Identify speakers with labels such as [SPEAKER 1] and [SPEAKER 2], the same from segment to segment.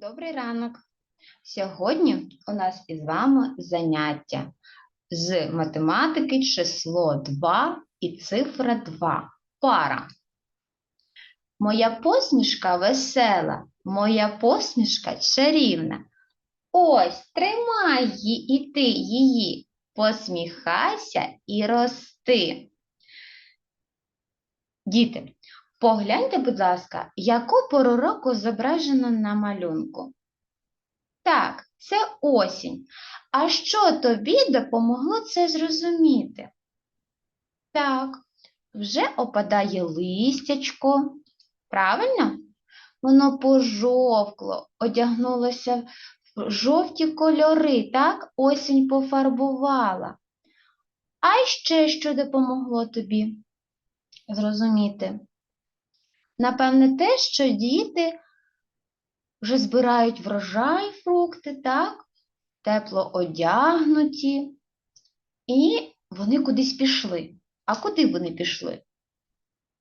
[SPEAKER 1] Добрий ранок. Сьогодні у нас із вами заняття з математики число 2 і цифра 2. Пара. Моя посмішка весела, моя посмішка чарівна. Ось, тримай її і ти її, посміхайся і рости. Діти, Погляньте, будь ласка, яку пору року зображено на малюнку. Так, це осінь. А що тобі допомогло це зрозуміти? Так, вже опадає листячко. Правильно? Воно пожовкло, одягнулося в жовті кольори, так, осінь пофарбувала. А ще що допомогло тобі зрозуміти? Напевне, те, що діти вже збирають врожай фрукти, так, тепло одягнуті, і вони кудись пішли. А куди вони пішли?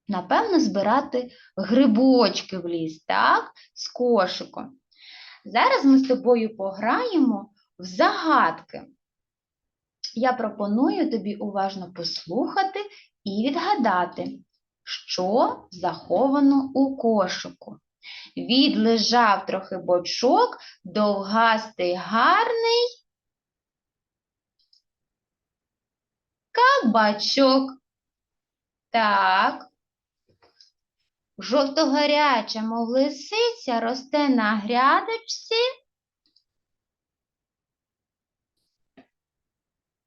[SPEAKER 1] Напевно, збирати грибочки в ліс, так, з кошиком. Зараз ми з тобою пограємо в загадки. Я пропоную тобі уважно послухати і відгадати що заховано у кошику. Відлежав трохи бочок, довгастий гарний кабачок. Так. Жовтогаряча, мов лисиця, росте на грядочці.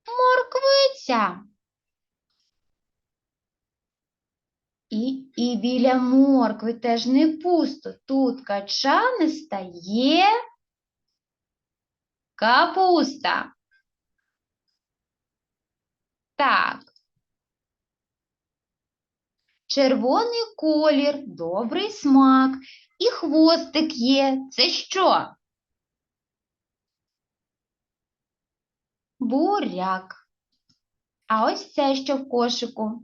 [SPEAKER 1] Морквиця. І, біля моркви теж не пусто. Тут качаниста є капуста. Так. Червоний колір, добрий смак. І хвостик є. Це що? Буряк. А ось це що в кошику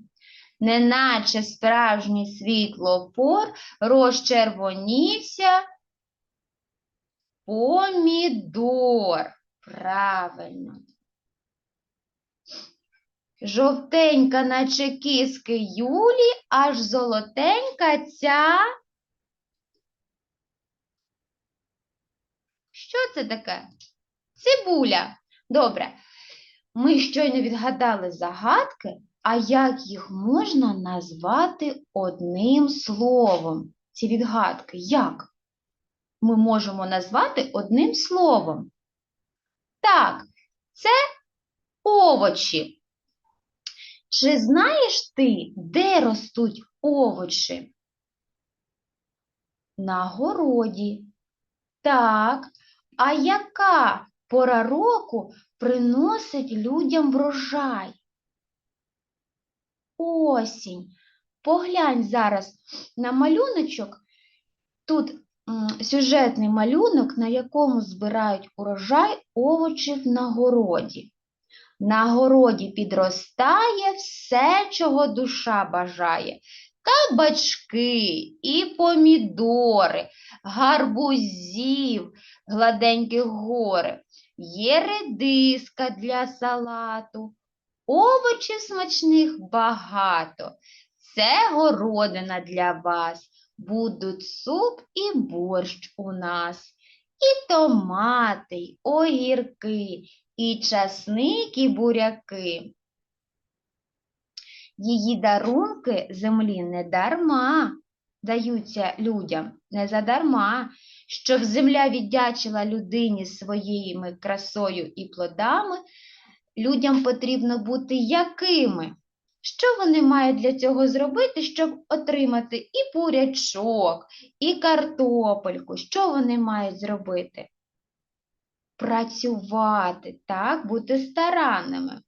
[SPEAKER 1] неначе справжній світлопор розчервонівся помідор. Правильно. Жовтенька, наче киски Юлі, аж золотенька ця. Що це таке? Цибуля. Добре. Ми щойно відгадали загадки, а як їх можна назвати одним словом? Ці відгадки як? Ми можемо назвати одним словом. Так, це овочі. Чи знаєш ти, де ростуть овочі? На городі. Так, а яка пора року приносить людям врожай? осінь. Поглянь зараз на малюночок. Тут сюжетний малюнок, на якому збирають урожай овочів на городі. На городі підростає все, чого душа бажає. Кабачки і помідори, гарбузів, гладенькі гори, є редиска для салату, Овочів смачних багато. Це городина для вас. Будуть суп і борщ у нас. І томати, й огірки, і часник, і буряки. Її дарунки землі не дарма даються людям, не задарма, щоб земля віддячила людині своїми красою і плодами, людям потрібно бути якими? Що вони мають для цього зробити, щоб отримати і бурячок, і картопельку? Що вони мають зробити? Працювати, так, бути старанними.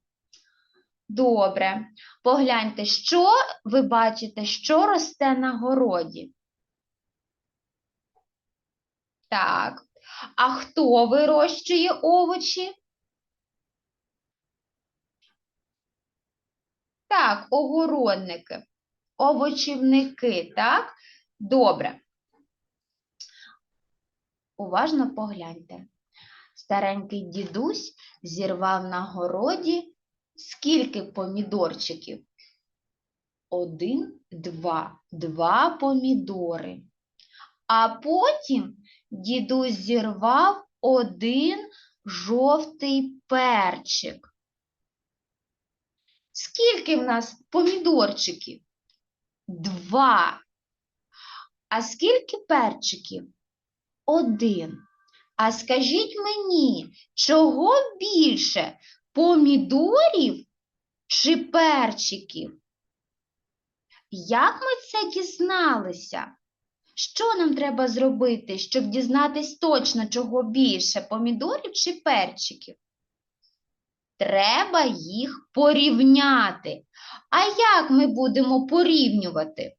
[SPEAKER 1] Добре. Погляньте, що ви бачите, що росте на городі? Так. А хто вирощує овочі? Так, огородники, овочівники, так? Добре. Уважно погляньте. Старенький дідусь зірвав на городі скільки помідорчиків? Один, два, два помідори. А потім дідусь зірвав один жовтий перчик. Скільки в нас помідорчиків? Два. А скільки перчиків? Один. А скажіть мені, чого більше помідорів чи перчиків? Як ми це дізналися? Що нам треба зробити, щоб дізнатись точно, чого більше помідорів чи перчиків? Треба їх порівняти. А як ми будемо порівнювати?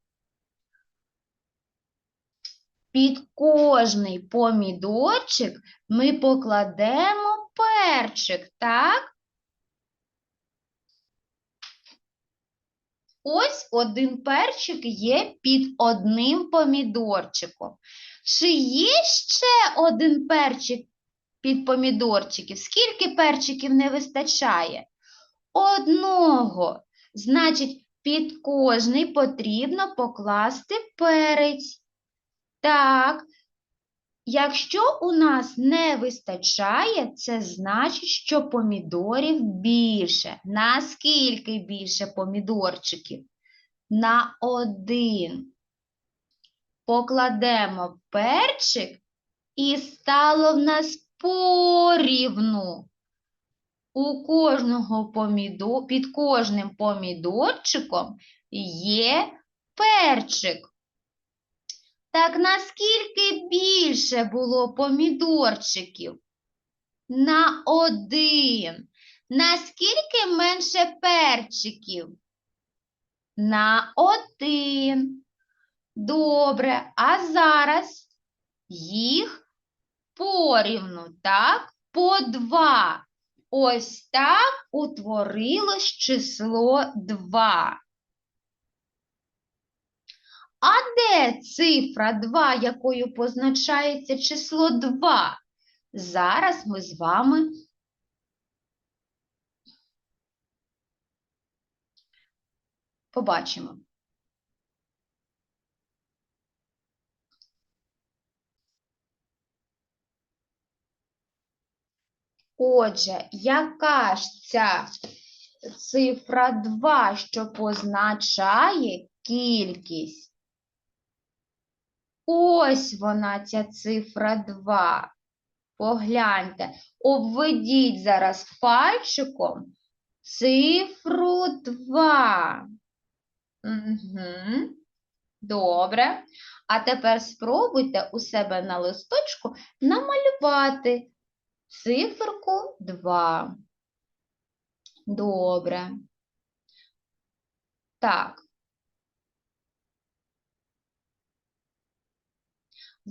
[SPEAKER 1] Під кожний помідорчик ми покладемо перчик, так? Ось один перчик є під одним помідорчиком. Чи є ще один перчик під помідорчиків? Скільки перчиків не вистачає? Одного. Значить, під кожний потрібно покласти перець. Так, якщо у нас не вистачає, це значить, що помідорів більше. Наскільки більше помідорчиків? На один. Покладемо перчик і стало в нас порівну. У кожного помідор, під кожним помідорчиком є перчик. Так наскільки більше було помідорчиків? На один. Наскільки менше перчиків? На один. Добре, а зараз їх порівну, так? По два. Ось так утворилось число два. А де цифра 2, якою позначається число 2? Зараз ми з вами побачимо. Отже, яка ж ця цифра 2, що позначає кількість? Ось вона, ця цифра 2. Погляньте, обведіть зараз пальчиком цифру 2. Угу. Добре. А тепер спробуйте у себе на листочку намалювати циферку 2. Добре. Так.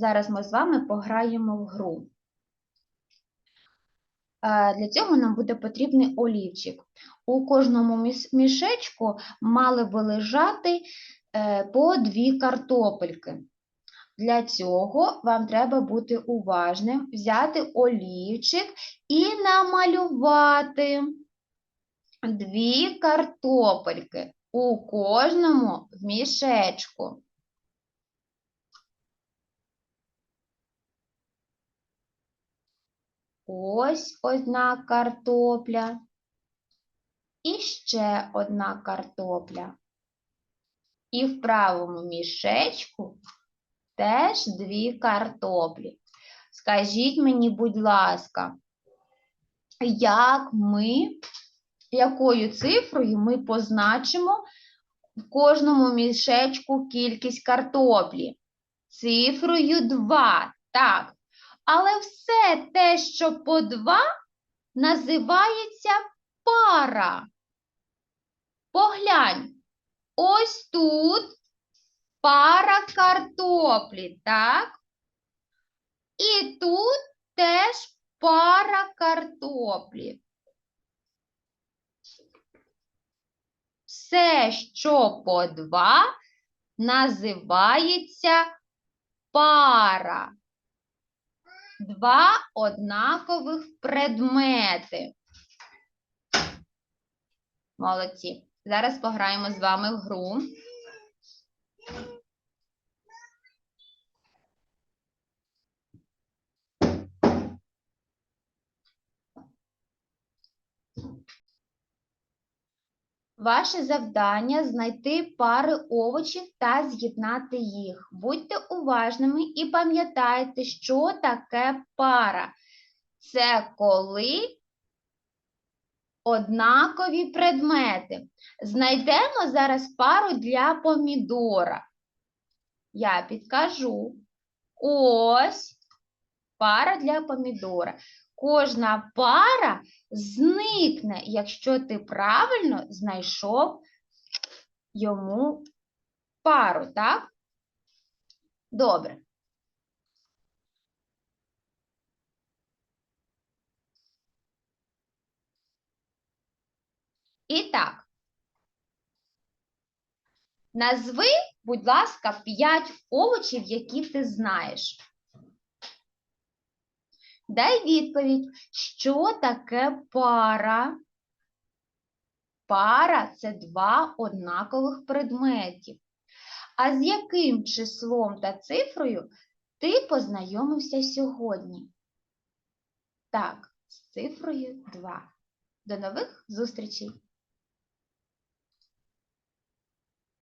[SPEAKER 1] Зараз ми з вами пограємо в гру. Е, Для цього нам буде потрібний олівчик. У кожному мішечку мали би лежати е, по дві картопельки. Для цього вам треба бути уважним, взяти олівчик і намалювати дві картопельки у кожному мішечку. Ось одна картопля. І ще одна картопля. І в правому мішечку теж дві картоплі. Скажіть мені, будь ласка, як ми, якою цифрою ми позначимо в кожному мішечку кількість картоплі? Цифрою 2. Так. Але все те, що по 2, називається пара. Поглянь, ось тут пара картоплі, так? І тут теж пара картоплі. Все, що по 2, називається пара. Два однакових предмети. Молодці. Зараз пограємо з вами в гру. Ваше завдання знайти пари овочів та з'єднати їх. Будьте уважними і пам'ятайте, що таке пара. Це коли однакові предмети. Знайдемо зараз пару для помідора. Я підкажу. Ось пара для помідора. Кожна пара зникне, якщо ти правильно знайшов йому пару, так? Добре. І так. Назви, будь ласка, 5 овочів, які ти знаєш. Дай відповідь, що таке пара? Пара це два однакових предметів. А з яким числом та цифрою ти познайомився сьогодні? Так, з цифрою 2. До нових зустрічей!